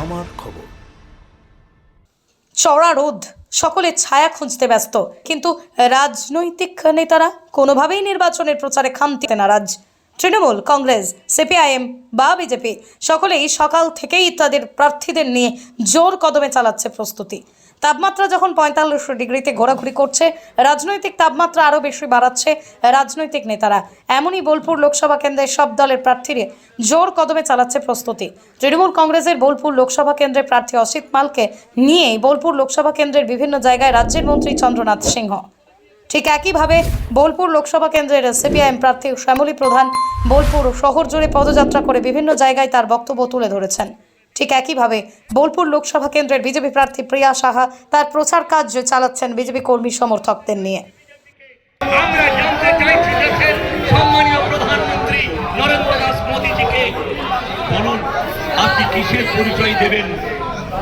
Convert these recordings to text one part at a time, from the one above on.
আমার খবর। চড়া রোদ, সকলে ছায়া খুঁজতে ব্যস্ত। কিন্তু রাজনৈতিক নেতারা কোনোভাবেই নির্বাচনের প্রচারে খামতি নারাজ তৃণমূল, কংগ্রেস, সিপিআইএম বা বিজেপি সকলেই সকাল থেকেই তাদের প্রার্থীদের নিয়ে জোর কদমে চালাচ্ছে প্রস্তুতি। তাপমাত্রা যখন পঁয়তাল্লিশ ডিগ্রিতে ঘোরাঘুরি করছে, রাজনৈতিক তাপমাত্রা আরও বেশি বাড়াচ্ছে রাজনৈতিক নেতারা। এমনই বোলপুর লোকসভা কেন্দ্রের সব দলের প্রার্থীরা জোর কদমে চালাচ্ছে প্রস্তুতি। তৃণমূল কংগ্রেসের বোলপুর লোকসভা কেন্দ্রের প্রার্থী অসিত মালকে নিয়েই বোলপুর লোকসভা কেন্দ্রের বিভিন্ন জায়গায় রাজ্যের মন্ত্রী চন্দ্রনাথ সিংহ। ঠিক একইভাবে বোলপুর লোকসভা কেন্দ্রের সিপিআইএম প্রার্থী শ্যামলী প্রধান বোলপুর শহর জুড়ে পদযাত্রা করে বিভিন্ন জায়গায় তার বক্তব্য তুলে ধরেছেন। ঠিক একইভাবে বোলপুর লোকসভা কেন্দ্রের বিজেপি প্রার্থী প্রিয়া সাহা তার প্রচার কাজ চালাচ্ছেন বিজেপি কর্মী সমর্থকদের নিয়ে।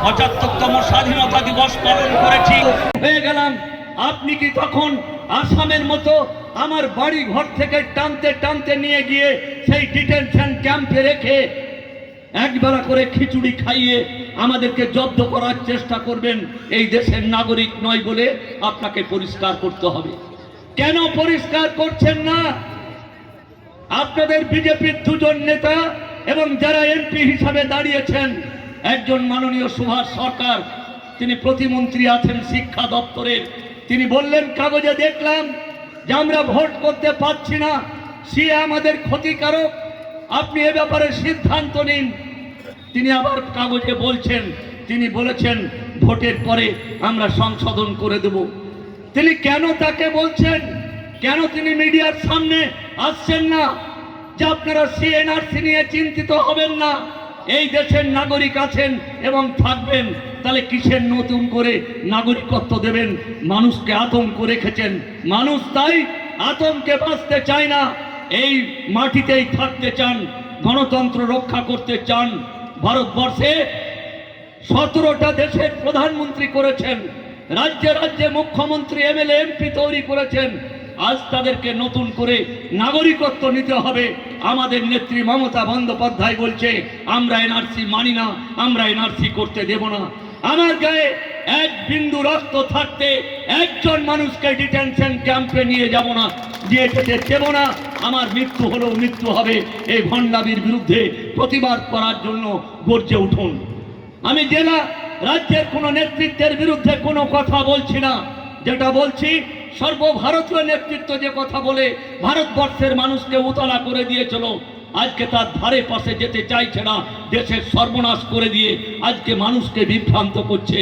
পঁচাত্তরতম স্বাধীনতা দিবস পালন করেছি। হয়ে গেলাম। আপনি কি তখন আসামের মতো আমার বাড়ি ঘর থেকে টানতে টানতে নিয়ে গিয়ে সেই ডিটেনশন ক্যাম্পে রেখে একবেলা করে খিচুড়ি খাইয়ে আমাদেরকে জব্দ করার চেষ্টা করবেন, এই দেশের নাগরিক নয় বলে আপনাকে পরিষ্কার করতে হবে। কেন পরিষ্কার করছেন না? আপনাদের বিজেপির দুজন নেতা এবং যারা এমপি হিসাবে দাঁড়িয়েছেন, একজন মাননীয় সুভাষ সরকার, তিনি প্রতিমন্ত্রী আছেন শিক্ষা দপ্তরের। তিনি বললেন, কাগজে দেখলাম যে আমরা ভোট করতে পারছি না। সে আমাদের ক্ষতিকারক। আপনি এ ব্যাপারে সিদ্ধান্ত নিন। তিনি আবার কাগজে বলছেন, তিনি বলেছেন, ভোটের পরে আমরা সংশোধন করে দেব। তিনি কেন তাকে বলছেন? কেন তিনি মিডিয়ার সামনে আসছেন না? যে আপনারা সিএনআরসি নিয়ে চিন্তিত হবেন না। এই দেশের নাগরিক আছেন এবং থাকবেন। তাহলে কিসের নতুন করে নাগরিকত্ব দেবেন? মানুষকে আতঙ্ক রেখেছেন। মানুষ তাই আতঙ্কে বাঁচতে চায় না। এই মাটিতেই থাকতে চান, গণতন্ত্র রক্ষা করতে চান। ভারতবর্ষে সতেরোটা দেশের প্রধানমন্ত্রী করেছেন। রাজ্যে রাজ্যে মুখ্যমন্ত্রী, এমএলএ, এমপি তৈরি করেছেন। আজ তাদেরকে নতুন করে নাগরিকত্ব নিতে হবে। আমাদের নেত্রী মমতা বন্দ্যোপাধ্যায় বলছে, আমরা এনআরসি মানি না, আমরা এনআরসি করতে দেব না। আমার গায়ে এক বিন্দু রক্ত থাকতে একজন মানুষকে ডিটেনশন ক্যাম্পে নিয়ে যাব না দিয়ে যেতে দেব না। আমার মৃত্যু হলেও মৃত্যু হবে, এই ভণ্ডামির বিরুদ্ধে প্রতিবাদ করার জন্য গর্জে উঠুন। আমি জেলা রাজ্যের কোনো নেতৃত্বের বিরুদ্ধে কোনো কথা বলছি না। যেটা বলছি, সর্বভারতীয় নেতৃত্ব যে কথা বলে, ভারতবর্ষের মানুষকে উতলা করে দিয়েছিল। আজকে তার ধারে পাশে যেতে চাইছে না দেশের সর্বনাশ করে দিয়ে আজকে মানুষকে বিভ্রান্ত করছে।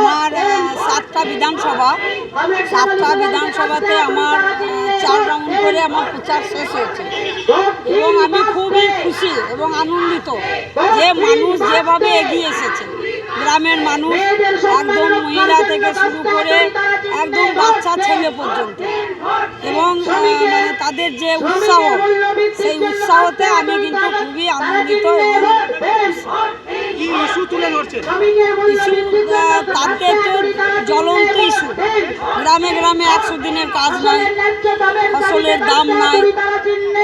আমার সাতটা বিধানসভা, সাতটা বিধানসভাতে আমার চার রাউন্ড করে আমার প্রচার শেষ হয়েছে। এবং আমি খুবই খুশি এবং আনন্দিত যে মানুষ যেভাবে এগিয়ে এসেছে। গ্রামের মানুষ একদম মহিলা থেকে শুরু করে একদম বাচ্চা ছেলে পর্যন্ত। এবং মানে তাদের যে উৎসাহ সেই উৎসাহতে আমি কিন্তু খুবই আনন্দিত এবং ইস্যু তুলে ইস্যু তাদের তো জ্বলন্ত ইস্যু। গ্রামে গ্রামে একশো দিনের কাজ নাই ফসলের দাম নাই।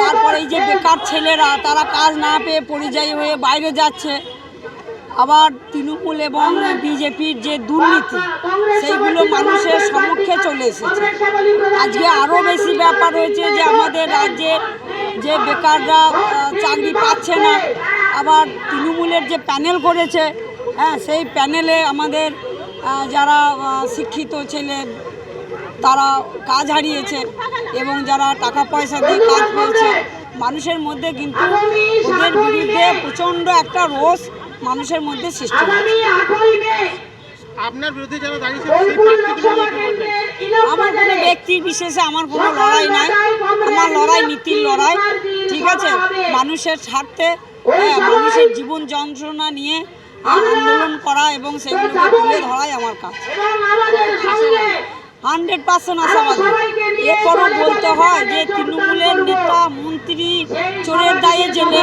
তারপরে এই যে বেকার ছেলেরা তারা কাজ না পেয়ে পরিযায়ী হয়ে বাইরে যাচ্ছে। আবার তৃণমূল এবং বিজেপির যে দুর্নীতি, সেইগুলো মানুষের সম্মুখে চলে এসেছে। আজকে আরও বেশি ব্যাপার হয়েছে যে আমাদের রাজ্যে যে বেকাররা চাকরি পাচ্ছে না, আবার তৃণমূলের যে প্যানেল করেছে হ্যাঁ সেই প্যানেলে আমাদের যারা শিক্ষিত ছেলে, তারা কাজ হারিয়েছে এবং যারা টাকা পয়সা দিয়ে কাজ পেয়েছে, মানুষের মধ্যে কিন্তু ওদের বিরুদ্ধে প্রচণ্ড একটা রোষ মানুষের মধ্যে সৃষ্টি আপনার বিরুদ্ধে যারা দাঁড়িয়েছে আমার কোনো ব্যক্তির বিশেষে আমার কোনো লড়াই নাই। আমার লড়াই নীতির লড়াই ঠিক আছে? মানুষের স্বার্থে হ্যাঁ, মানুষের জীবন যন্ত্রণা নিয়ে আন্দোলন করা এবং সেগুলোকে তুলে ধরাই আমার কাজ। হান্ড্রেড পার্সেন্ট আশাবাদী। এরপরও বলতে হয় যে তৃণমূলের নেতা মন্ত্রী চোরের দায়ে জেলে।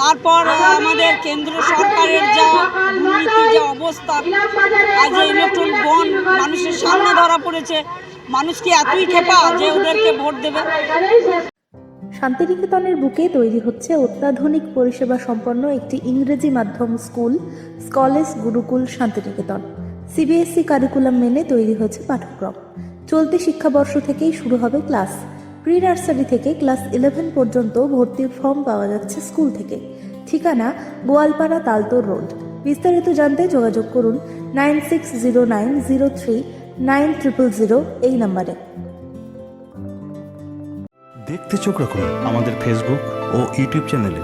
তারপর আমাদের কেন্দ্র সরকারের যা দুর্নীতি, যে অবস্থা, আজ ইলেকট্রন বন্ড মানুষের সামনে ধরা পড়েছে। মানুষ কি এতই খেপা যে ওদেরকে ভোট দেবে? শান্তিনিকেতনের বুকে তৈরি হচ্ছে অত্যাধুনিক পরিষেবা সম্পন্ন একটি ইংরেজি মাধ্যম স্কুল স্কলেজ গুরুকুল, শান্তিনিকেতন। সিবিএসই কারিকুলাম মেনে তৈরি হয়েছে পাঠ্যক্রম। চলতি শিক্ষাবর্ষ থেকেই শুরু হবে ক্লাস। প্রি নার্সারি থেকে ক্লাস ইলেভেন পর্যন্ত ভর্তির ফর্ম পাওয়া যাচ্ছে স্কুল থেকে। ঠিকানা গোয়ালপাড়া তালতোর রোড। বিস্তারিত জানতে যোগাযোগ করুন nine six zero nine zero three nine triple zero এই নম্বরে। দেখতে চোখ রাখুন আমাদের ফেসবুক ও ইউটিউব চ্যানেলে।